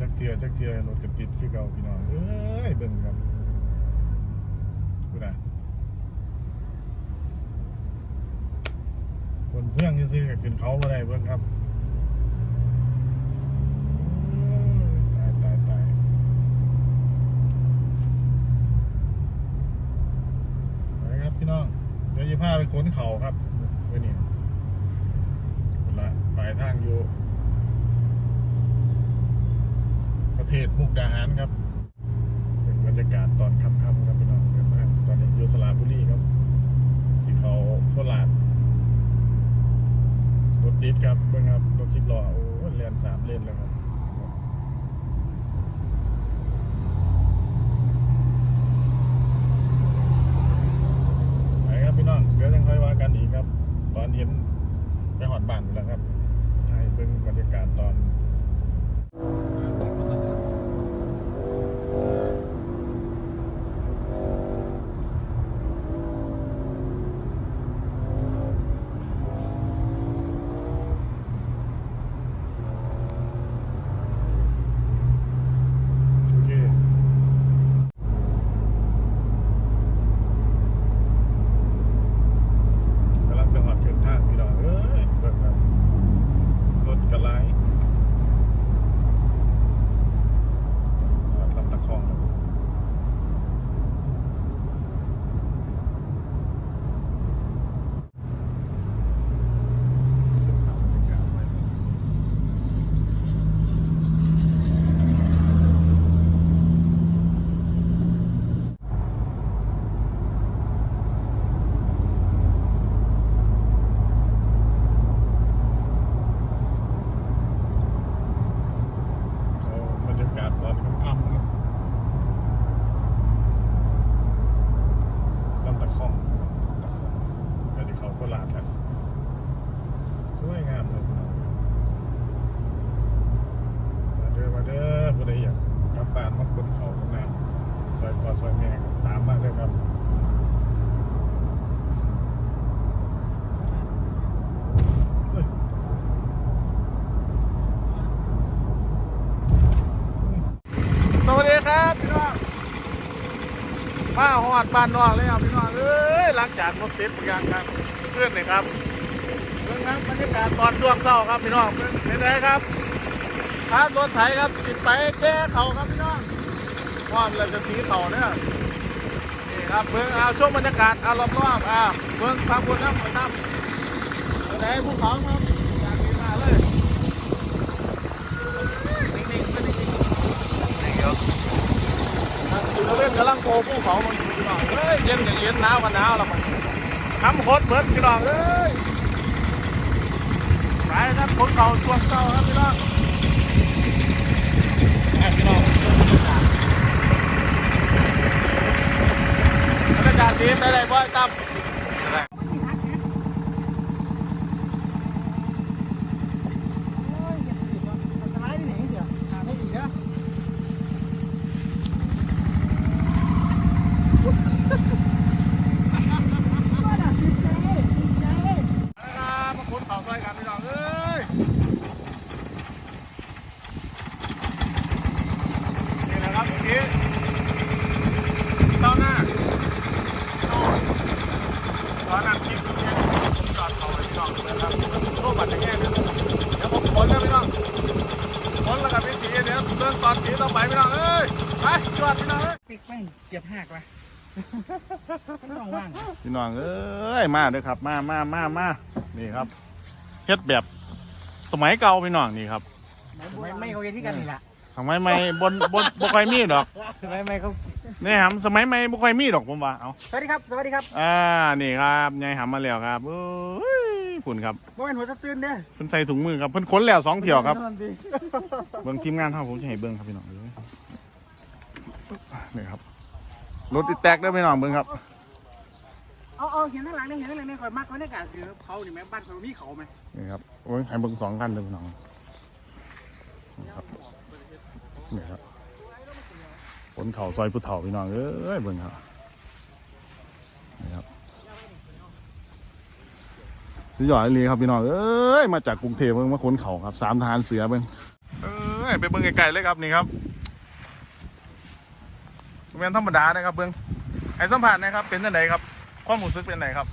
จักเทียจักเทียรถกระติดคือเก่าพี่น้องเอ้ยเบิ่งครับดูนะคนเพื่อนซื้อๆก็ขึ้นเขาบ่ได้เบิ่งครับตายตายตายไปครับพี่น้องเดี๋ยวจะพาไปขนเขาครับไว้นี่เวลาปลายทางอยู่ ประเทศมุกดาหารครับเป็นบรรยากาศตอนค่ำๆครับพี่น้องเดินมากตอนนี้อยู่สลาบุรีครับสีเขาโคราชรถติดครับเบิ่งครับรถสิบล้อโอ้เลนสามเลนเลยครับ ไปครับพี่น้อง เดี๋ยวยังค่อยว่ากันอีกครับ ตอนเห็นไปหอดบ้านอยู่แล้วครับถ่ายเบิ่งบรรยากาศตอน โอเค กำลังไปหอดถึงทางพี่น้องเอ้ยเบิ่งครับรถกระไลหอดลำตะคองครับเก็บภาพบรรยากาศไว้ เอาบรรยากาศตอนค่ำๆครับลำตะคองตะคองไปที่เขาโคราชแล้วสวยงามเลยพี่น้องมาเด้อมาเด้อผู้ใดอยากกลับบ้านมาคนเขาคนน้ำซอยพ่อซอยแม่ตามมาเลยครับสวัสดีครับพี่น้องมาหอดบ้านนอกเลยครับพี่น้องเอ้ยหลังจากรถติดเหมือนกันครับเพื่อนเลยครับเรื่องนั้นบรรยากาศตอนช่วงเช้าครับพี่น้องเป็นไงครับครับรถไถครับติดไปแก้เขาครับพี่น้อง ความเราจะสีเขาเนี่ยนี่ครับเบิ่งเอาช่วงบรรยากาศอารอบๆอ่าเบิ่งทางบนน้ำของน้ำไหนภูเขาครับอยากดีมาเลยนิ่งๆไม่นิ่งๆนิ่งเดี๋ยวเราเล่นกำลังโผล่ภูเขามันอยู่พี่น้องเฮ้ยเย็นอย่างเย็นหนาวกันหนาวแล้วมันทำโคตรเบิดพี่น้องเอ้ยไปครับคนเก่าช่วงเก่าครับพี่น้องแอบพี่น้อง ทีมได้เลยบ่อยตั้ม อันตรายที่ไหนเดี๋ยวหาไม่ดีนะ นะครับมาคนเข่าซอยกันพี่น้องเอ้ยนี่แหละครับเมื่อกี้ต้าหน้าโน่นตอนนั้นคลิปเนี่ยผมจอดเขาไว้พี่น้องนะครับโลกบัตรจะแง่เนี่ยเดี๋ยวผมขนแล้วพี่น้องขนแล้วกับพี่สีเดี๋ยวเริ่มตอนสีต่อไปพี่น้องเอ้ยไปจอดพี่น้องเอ้ย ปิกแม่งเจ็บ หักว่ะไม่ต้องว่างพี่น้องเอ้ยมาเด้อครับ มามามามานี่ครับเฮ็ดแบบสมัยเก่าพี่น้องนี่ครับไม่ไม่เขาเรียนที่กันนี่แหละสมัยใหม่บนบนบ่ค่อยมีดอกไม่ไม่เขานี่ครับสมัยใหม่บ่ค่อยมีดอกผมว่าเอาสวัสดีครับสวัสดีครับอ่านี่ครับยายหำมาแล้วครับโอ้ยคุณครับโมเป็นหัวตะตื่นเด้อเพิ่นใส่ถุงมือครับเพิ่นขนแล้วสองเที่ยวครับนอนดีเบิ่งทีมงานเฮาผมจะให้เบิ่งครับพี่น้องเอ้ยนี่ครับ รถอีแตกเด้อพี่น้องเบิ่งครับ เอาเอาเห็นข้างหลังนี่เห็นข้างหลังนี่คอยมากเขาในการคือเขานี่แม่บ้านเขามีเขาไหมนี่ครับโอ้ยให้เบิ่งสองคันเด้อพี่น้องนี่ครับนี่ครับขนเข่าซอยผู้เฒ่าพี่น้องเอ้ยเบิ่งครับนี่ครับสุดยอดเลยครับพี่น้องเอ้ยมาจากกรุงเทพเพิ่งมาขนเขาครับสามทหารเสือเพิ่งเอ้ยไปเบิ่งไกลๆเลยครับนี่ครับ แม่นธรรมดานะครับเบิ่งไอ้สัมผัสนะครับเป็นจังไดครับความรู้สึกเป็นไงครับ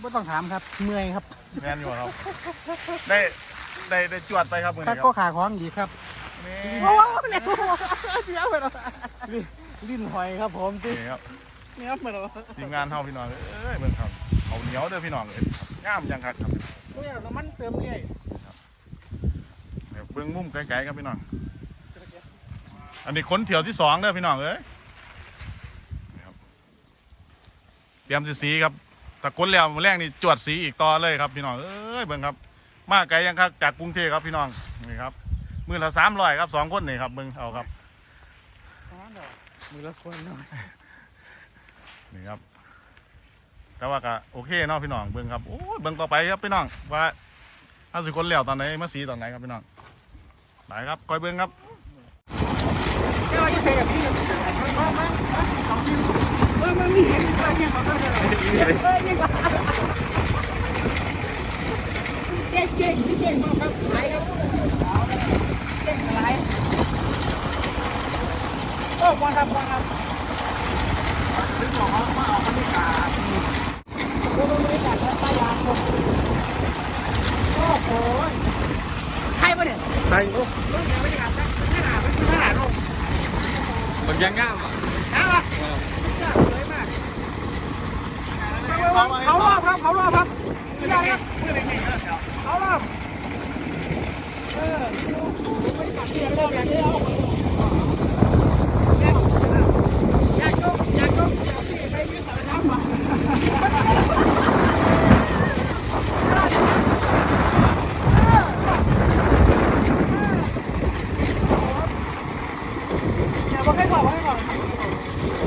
ไม่ต้องถามครับเมื่อยครับแม่นอยู่ครับ ได้ได้ได้จวดไปครับมื้อถ้านี้คก็รับขาของดีครับนี่โอ้โหเนี่ยเดี๋ยวไปแล้วลิ้นหอยครับผมจริงนี่ครับเนี่ยไปแล้วทีมงานเฮาพี่น้องเอ้ยเบิ่งครับเอาเหนียวเด้อพี่น้องเอ้ยงามจังครับครับโอ้ยน้ำมันเติมเรื่อยเดี๋ยวเบิ่งมุมไกลๆครับพี่น้อง อันนี้คนเที่ยวที่สองเด้อพี่น้องเอ้ยนี่ครับ เตรียมสิสีครับตะกนแล้วมื้อแรกนี่จวดสีอีกต่อเลยครับพี่น้องเอ้ยเบิ่งครับ มาไกลยังครับจากกรุงเทพครับพี่น้องนี่ครับมือละสามร้อยครับสองคนนี่ครับเบิ่งเอาครับมือละคนหน่อยนี่ครับ แต่ว่าก็โอเคเนาะพี่น้องเบิ่งครับโอ้ยเบิ่งต่อไปครับพี่น้องว่าถ้าสิคนแล้วตอนไหนมาสีตอนไหนครับพี่น้องไปครับคอยเบิ่งครับเดี๋ยวจะ ใส่กับพี่มามามาสองทีเออมันมีเห็นเออยังอโทษเลยเออยังเจ๊เจ๊เจ๊มาครับขายครับเจ๊ขายโอ้บอลครับบอลครับถึงบอกเขามาเอาบรรยากาศดูบรรยากาศแล้วป้ายาคนโอ้โหใครมาเนี่ยใส่ลูกยังไม่ได้อาน้ำไม่ได้อาบไม่ได้อาบลูกมันยังง่ามอะ น้ำอะสวยมาก เขารอบครับเขารอบครับไม่ได้ครับเขารอบเออไม่กัดเสียงเลยอย่างนี้เอาอยากยกอยากยกอยากที่ใครยืนสารน้ำมาอย่าบอกให้บอกให้บอก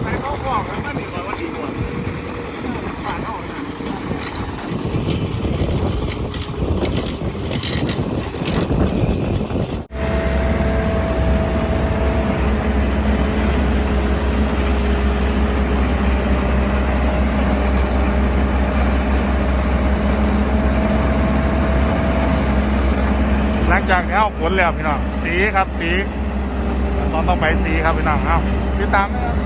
ใส่เข้าของแล้วมันนี่ว่าวันดีกว่าผ่านเอานะ หลัง จากนี้เอาขนแล้วพี่น้องสีครับสีตอนต้องไปสีครับพี่น้องเอาติดตามนะครับ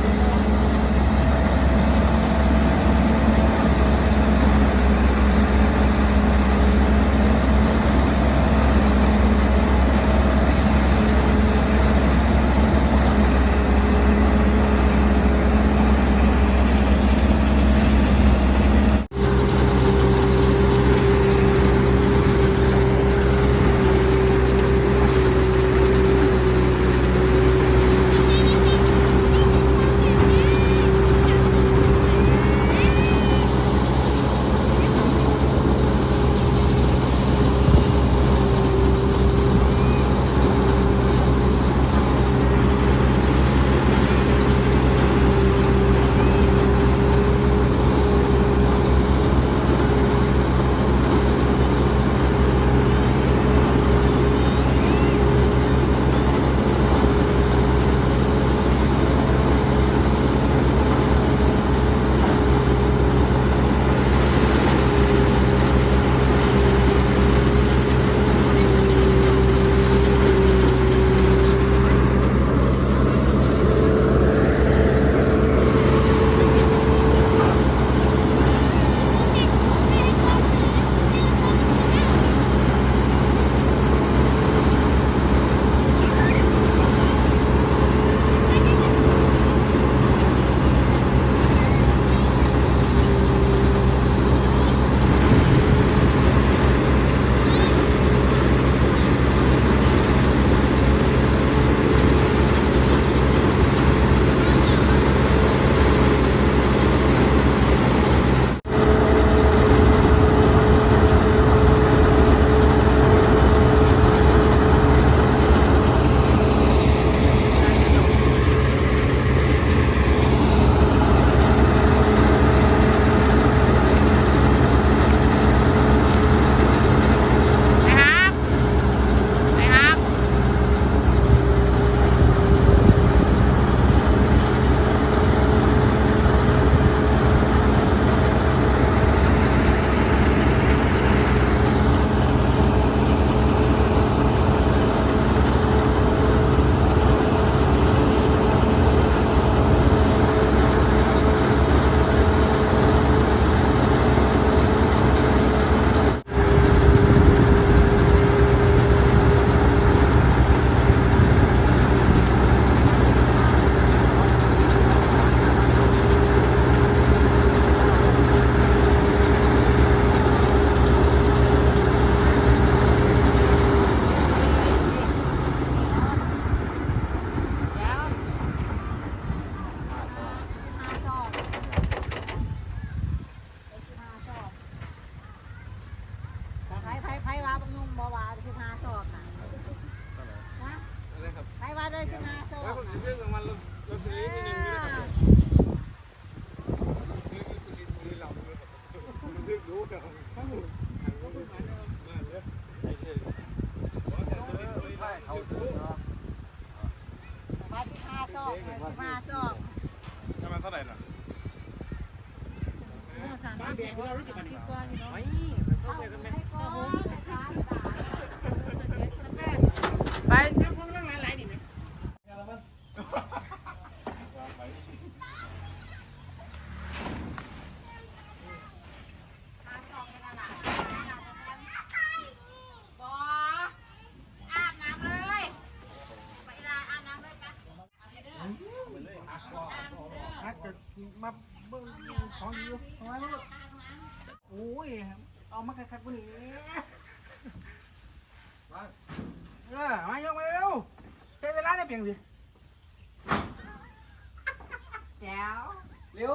ได้สิมาโซ่แล้วผมเรื่องของมันเราเราซื้อนิดนึงก็ได้ซื้อซื้อซื้อเราเลยซื้อรู้กันข้างหลังก็ไม่มาเนี่ยมาเลยใช่เลยเขาซื้อ มาสิมาโซ่สิมาโซ่ จะมาเท่าไหร่น่ะ บ้านเบียร์เรารู้จักกันดีกว่าอยู่เนาะ ไม่เข้าไปกันไหม ไป มาเบิ่งของอยู่เอาไว้ลูกโอ้ย เอามาคักๆกว่านี้เออมายกมาเร็วเทเวลาได้เพียงสิแจ๋วเร็ว